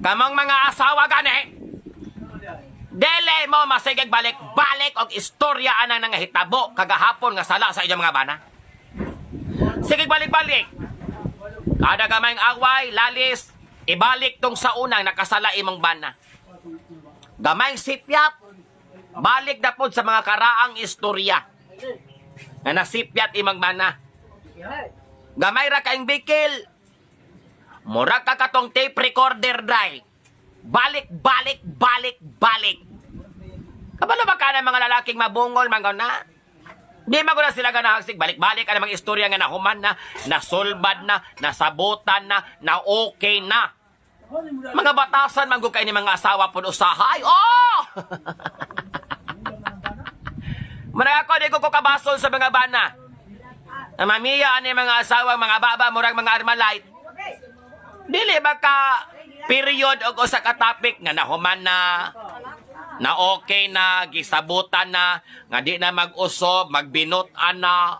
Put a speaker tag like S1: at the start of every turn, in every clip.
S1: Kamang mga asawa gani. Dele mo masigig balik balik og istorya anang nangahitabo kagahapon nga sala sa inyong mga bana. Sige balik-balik. Kada gamay away, lalis, ibalik tong sa unang nakasala imong bana. Gamay sipyat, balik na pod sa mga karaang istorya. Nga nasipyat imong bana. Gamay ra kaing bikil. Mura ka katong tape recorder dry. Balik, balik, balik, balik. Kabalo ba ka ng mga lalaking mabungol, mga na? Di man ko na sila ganahagsig, balik-balik ka mga istorya nga nahuman na, nasulbad na, nasabutan na, na okay na. Mga batasan, manggo kayo ni mga asawa po usahay. Oh! Mara ako, di ko ko kabasol sa mga bana. Na mamiya ani mga asawa, mga baba, murag mga armalite. Dili ba ka period o usa ka topic nga nahuman na na okay na gisabutan na nga di na mag-usob, magbinutan na.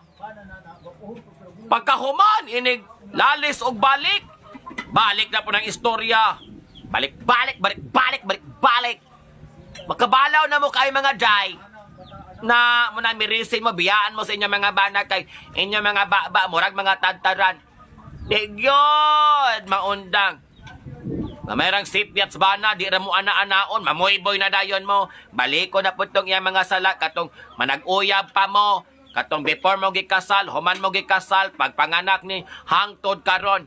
S1: Pagkahuman inig lalis og balik. Balik na po ng istorya. Balik, balik, balik, balik, balik, balik. Makabalaw na mo kay mga jay na mo na mirisin mo, biyaan mo sa inyong mga bana kay inyong mga baba, murag mga tantaran. Yun, maundang. Mamayroong sipyat sa bana, di ra mo ana-anaon, mamoyboy na dayon mo. Baliko na po itong iyang mga sala, katong manag-uyab pa mo, katong before mo gikasal, human mo gikasal, pagpanganak ni hangtod karon.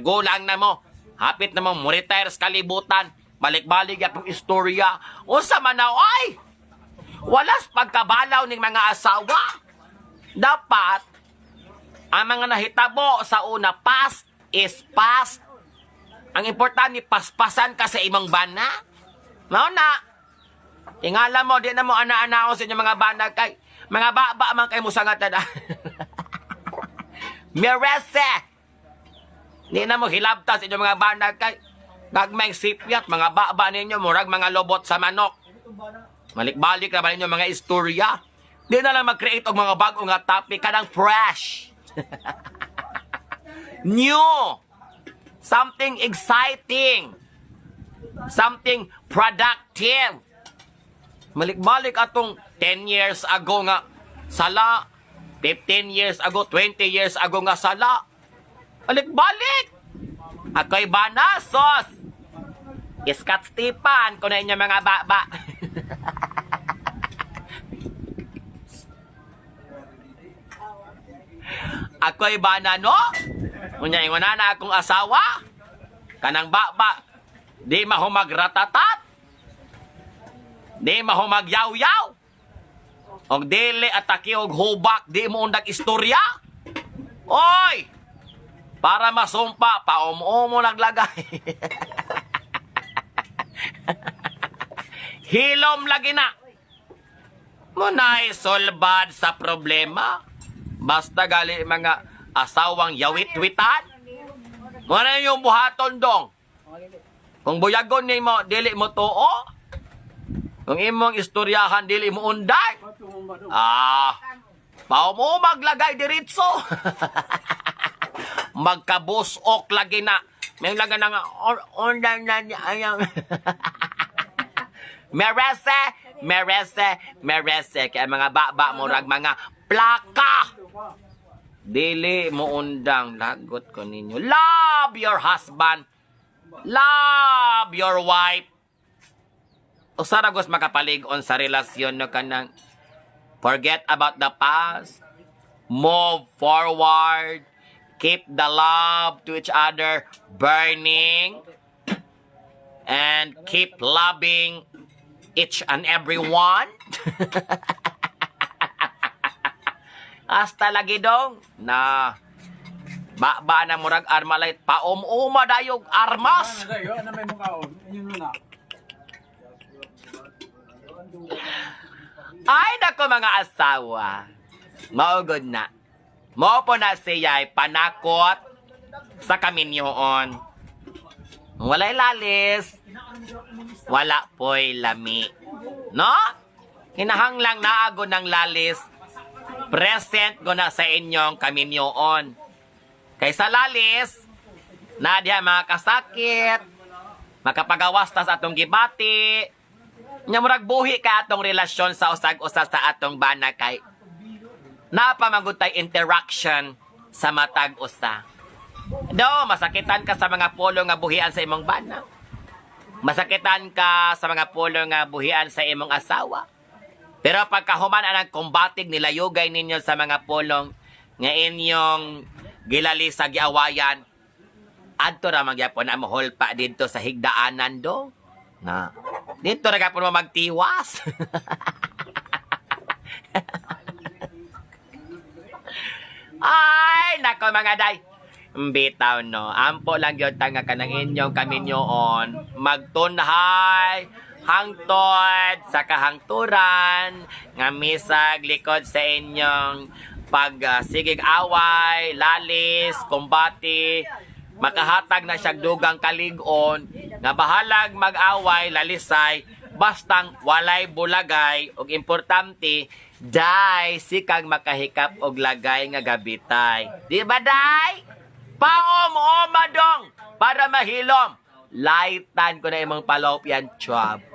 S1: Gulang na mo, hapit na mo, mo retire sa kalibutan, balik-balik atong istorya. Unsa man na, ay! Walas pagkabalaw ning mga asawa. Dapat, ang mga nahitabo sa una, past is past. Ang importante, paspasan ka sa imong bana. Mao na. Tingala mo, di na mo ana-ana sa inyong mga bana kay mga baba man kay musangatan. Merese! Di na mo hilabta sa inyong mga bana kay gagmay sipyat, mga baba ninyo, murag mga lobot sa manok. Malik-balik na ba ninyo mga istorya? Di na lang mag-create og mga bago nga topic kanang fresh. New. Something exciting. Something productive. Malik-balik atong 10 years ago nga sala. 15 years ago, 20 years ago nga sala. Balik-balik. Ako'y banasos. Iskat Stipan ko na inyo mga baba. Ako'y banano. Unya ingon na akong asawa. Kanang baba. Di mahumag ratatat. Di mahumag yaw-yaw. Og dili atake og hubak di mo undag istorya. Oy! Para masumpa, paum-umo naglagay. Hilom lagi na. Munay solbad sa problema. Basta gali mga asawang yawit-witan. Muna yung buhaton dong. Kung buyagon ni mo, dili mo tuo. Kung imong istoryahan, dili mo unday. Ah, pao mo maglagay diritso. Magkabusok lagi na. May laga na nga, unday na niya, merese, merese, merese. Kaya mga baba mo mga plaka. Dili mo undang lagot ko ninyo. Love your husband. Love your wife. O saragos makapalig-on sa relasyon no kanang forget about the past. Move forward. Keep the love to each other burning. And keep loving each and every one. Hasta lagi dong na ba ba na murag armalite paum-uma dayog armas.
S2: Ano ano may mukhaon? Ayun muna.
S1: Ay nako mga asawa. Maugod na. Mo po na siya'y panakot sa kaminyoon. Walay lalis. Wala po'y lami. No? Kinahanglang naago ng lalis. Present ko na sa inyong kaminyoon. Kaysa lalis, na diha mga kasakit, makapagawas ta sa atong gibati. Nya murag buhi ka atong relasyon sa usag-usa sa atong bana kay napamagutay interaction sa matag usa. Do, masakitan ka sa mga polo nga buhian sa imong bana. Masakitan ka sa mga polo nga buhian sa imong asawa. Pero pagkahuman ang kumbatig nilayugay ninyo sa mga polong nga inyong gilali sa giawayan, adto ra magyapon na mohol pa dito sa higdaanan do. Na, dito ra gyapon mo magtiwas. Ay, nako mga day. Bitaw no. Ampo lang yun tanga ka ng inyong kaminyoon. Magtunhay, hangtod, sa kahangturan, nga misag likod sa inyong pag ah, away, lalis, kumbati, makahatag na siya dugang kaligon, nga bahalag mag-away, lalisay, bastang walay bulagay, ug importante, day, sikang makahikap og lagay nga gabitay. Di ba, day? Paom-oma dong, para mahilom. Laitan ko na imong palopyan, chub.